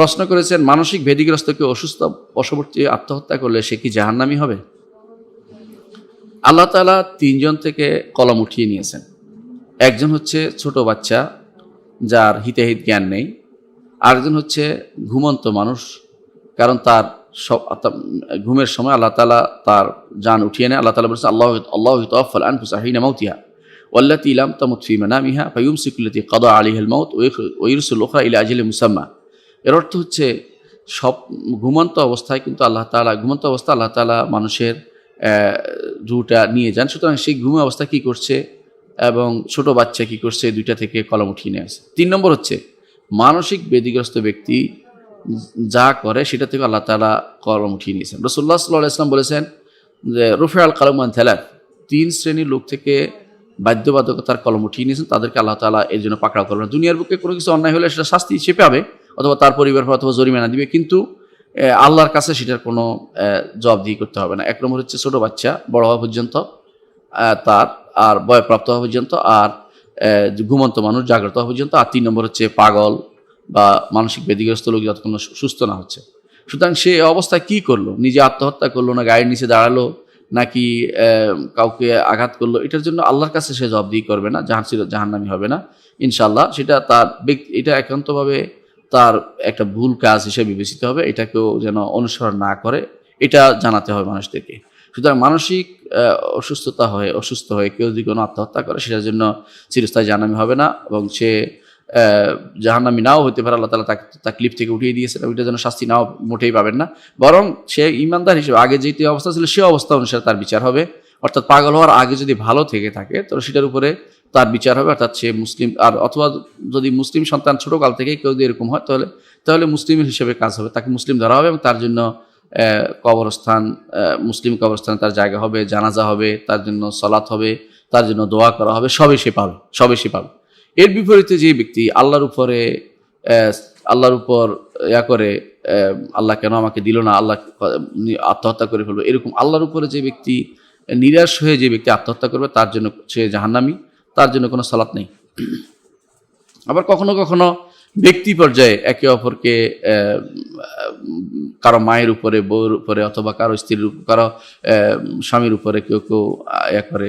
প্রশ্ন করেছেন, মানসিক ভেদিগ্রস্ত কেউ অসুস্থ, বশবর্তী আত্মহত্যা করলে সে কি জাহান্নামি হবে? আল্লাহ তালা তিনজন থেকে কলম উঠিয়ে নিয়েছেন। একজন হচ্ছে ছোট বাচ্চা, যার হিতাহিত জ্ঞান নেই। আরেকজন হচ্ছে ঘুমন্ত মানুষ, কারণ তার সব ঘুমের সময় আল্লাহ তালা তার যান উঠিয়ে নেয়। আল্লাহ তালা বলছে আল্লাহ আল্লাহ তফল আনফুস আহিনা মাউতিহা, ওয়াল্লাতি ইলাম তামুত ফি মানামিহা ফাইউম সিকুল্লাতি কদা আলিহাল মাউত ওয়ুরসুল ওখরা ইলা আজিল মুসাম্মা। এর অর্থ হচ্ছে সব ঘুমন্ত অবস্থায় কিন্তু আল্লাহ তালা ঘুমন্ত অবস্থা আল্লাহ তালা মানুষের রুটা নিয়ে যান। সুতরাং সেই ঘুমে অবস্থা কি করছে এবং ছোট বাচ্চা কি করছে দুইটা থেকে কলম উঠিয়ে নিয়ে আসে। তিন নম্বর হচ্ছে মানসিক বেদিগ্রস্ত ব্যক্তি যা করে সেটা থেকে আল্লাহ তালা কলম উঠিয়ে নিয়েছেন। রসুল্লাহ সাল্লাহ ইসলাম বলেছেন যে, রুফে আল কালমান থেলাফ তিন শ্রেণির লোক থেকে বাধ্যবাধকতার কলম উঠিয়ে নিয়েছেন। তাদেরকে আল্লাহ তালা এর জন্য পাকড়াও করবেন। দুনিয়ার বুকে কোনো কিছু অন্যায় হলে সেটা শাস্তি সে পাবে। অথবা তার পরিবার অথবা জরিমানা দিবে, কিন্তু আল্লাহর কাছে সেটার কোনো জবাবদিহি করতে হবে না। এক নম্বর হচ্ছে ছোটো বাচ্চা, বড় হওয়া পর্যন্ত তার, আর বয়প্রাপ্ত হওয়া পর্যন্ত, আর ঘুমন্ত মানুষ, জাগ্রত হওয়া পর্যন্ত, আর তিন নম্বর হচ্ছে পাগল বা মানসিক বেদিগ্রস্ত লোক যতক্ষণ সুস্থ না হচ্ছে। সুতরাং সে অবস্থায় কি করল? নিজে আত্মহত্যা করল না গায়ের নিচে দাঁড়াল, নাকি কাউকে আঘাত করল? এটার জন্য আল্লাহর কাছে সে জবাবদিহি করবে না, জাহান, জাহান্নামি হবে না। ইনশাল্লাহ সেটা তার ব্যক্তি, এটা একান্তভাবে তার একটা ভুল কাজ হিসেবে বিবেচিত হবে, এটাকেও যেন অনুসরণ না করে, এটা জানাতে হবে মানুষদেরকে। সুতরাং মানসিক অসুস্থতা হয়ে, অসুস্থ হয়ে কেউ যদি কোনো আত্মহত্যা করে, সেটার জন্য চিরস্থায়ী জাহান্নামি হবে না এবং সে জাহান্নামি নাও হতে পারে, আল্লাহ তালা তাকে তাকলিফ থেকে উঠিয়ে দিয়েছেন ওইটার যেন শাস্তি নাও মোটেই পাবেন না। বরং সে ইমানদার হিসেবে, আগে যেটি অবস্থা ছিল সে অবস্থা অনুসারে তার বিচার হবে। অর্থাৎ পাগল হওয়ার আগে যদি ভালো থেকে থাকে, তো সেটার উপরে তার বিচার হবে, অর্থাৎ সে মুসলিম, আর অথবা যদি মুসলিম সন্তান ছোটকাল থেকেই কেউ যদি এরকম হয়, তাহলে তাহলে মুসলিমের হিসেবে কাজ হবে। তাকে মুসলিম ধরা হবে এবং তার জন্য কবরস্থান মুসলিম কবরস্থানে তার জায়গা হবে, জানাজা হবে, তার জন্য সলাৎ হবে, তার জন্য দোয়া করা হবে সবে সে পাবে সবে সে পাবে। এর বিপরীতে যে ব্যক্তি আল্লাহর উপরে আল্লাহর উপর ইয়া করে আল্লাহ কেন আমাকে দিল না, আল্লাহ আত্মহত্যা করে ফেলবে, এরকম আল্লাহর উপরে যে ব্যক্তি নিরাশ হয়ে যে ব্যক্তি আত্মহত্যা করবে, তার জন্য সে জাহান্নামি। তার জন্য কোনো সালাত নেই। আবার কখনো কখনো ব্যক্তি পর্যায়ে একে অপরকে কারও মায়ের উপরে, বউর উপরে, অথবা কারও স্ত্রীর কারও স্বামীর উপরে কেউ কেউ ইয়া করে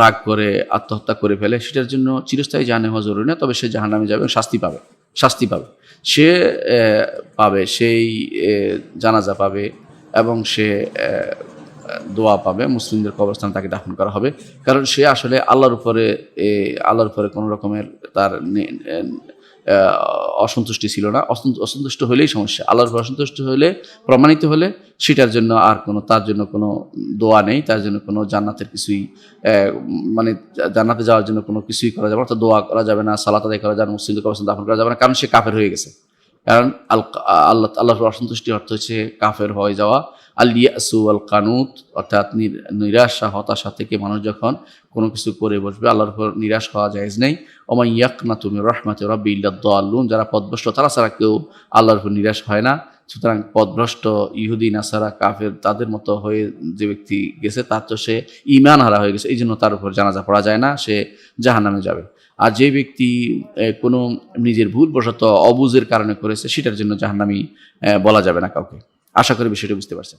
রাগ করে, আত্মহত্যা করে ফেলে, সেটার জন্য চিরস্থায়ী জানে হওয়া জরুরি না, তবে সে জাহান্নামে যাবে এবং শাস্তি পাবে শাস্তি পাবে। সে পাবে, সেই জানাজা পাবে এবং সে দোয়া পাবে, মুসলিমদের কবরস্থানে তাকে দাফন করা হবে। কারণ সে আসলে আল্লাহর উপরে আল্লাহর উপরে কোনো রকমের তার অসন্তুষ্টি ছিল না। অসন্ত- অসন্তুষ্ট হলেই সমস্যা। আল্লাহর উপর অসন্তুষ্ট হলে প্রমাণিত হলে সেটার জন্য আর কোনো, তার জন্য কোনো দোয়া নেই, তার জন্য কোনো জান্নাতের কিছুই মানে জান্নাতে যাওয়ার জন্য কোনো কিছুই করা যাবে না। অর্থাৎ দোয়া করা যাবে না, সালাত আদায় করা যাবে না, মুসলিমদের কবরস্থানে দাফন করা যাবে না, কারণ সে কাফের হয়ে গেছে। কারণ আল আল্লাহ আল্লাহর অসন্তুষ্টি অর্থ হচ্ছে কাফের হয়ে যাওয়া। আল আল কানুত, অর্থাৎ নিরাশা, হতাশা থেকে মানুষ যখন কোনো কিছু করে বসবে, আল্লাহর উপর নিরাশ হওয়া জায়েজ নেই। ওমাই ইয়াক না তুমি রহমাতে রব্বি ইল্লাদ্দাল্লুন যারা পদভ্রষ্ট, তারা ছাড়া কেউ আল্লাহর উপর নিরাশ হয় না। সুতরাং পদভ্রষ্ট ইহুদি, নাসারা, কাফের, তাদের মতো হয়ে যে ব্যক্তি গেছে, তার তো সে ইমান হারা হয়ে গেছে। এই জন্য তার উপর জানাজা পড়া যায় না, সে জাহান্নামে যাবে। আর যে ব্যক্তি কোনো নিজের ভুলবশত অবুজের কারণে করেছে, সেটার জন্য জাহান্নামি বলা যাবে না কাউকে। আশা করি বিষয়টা বুঝতে পারছেন।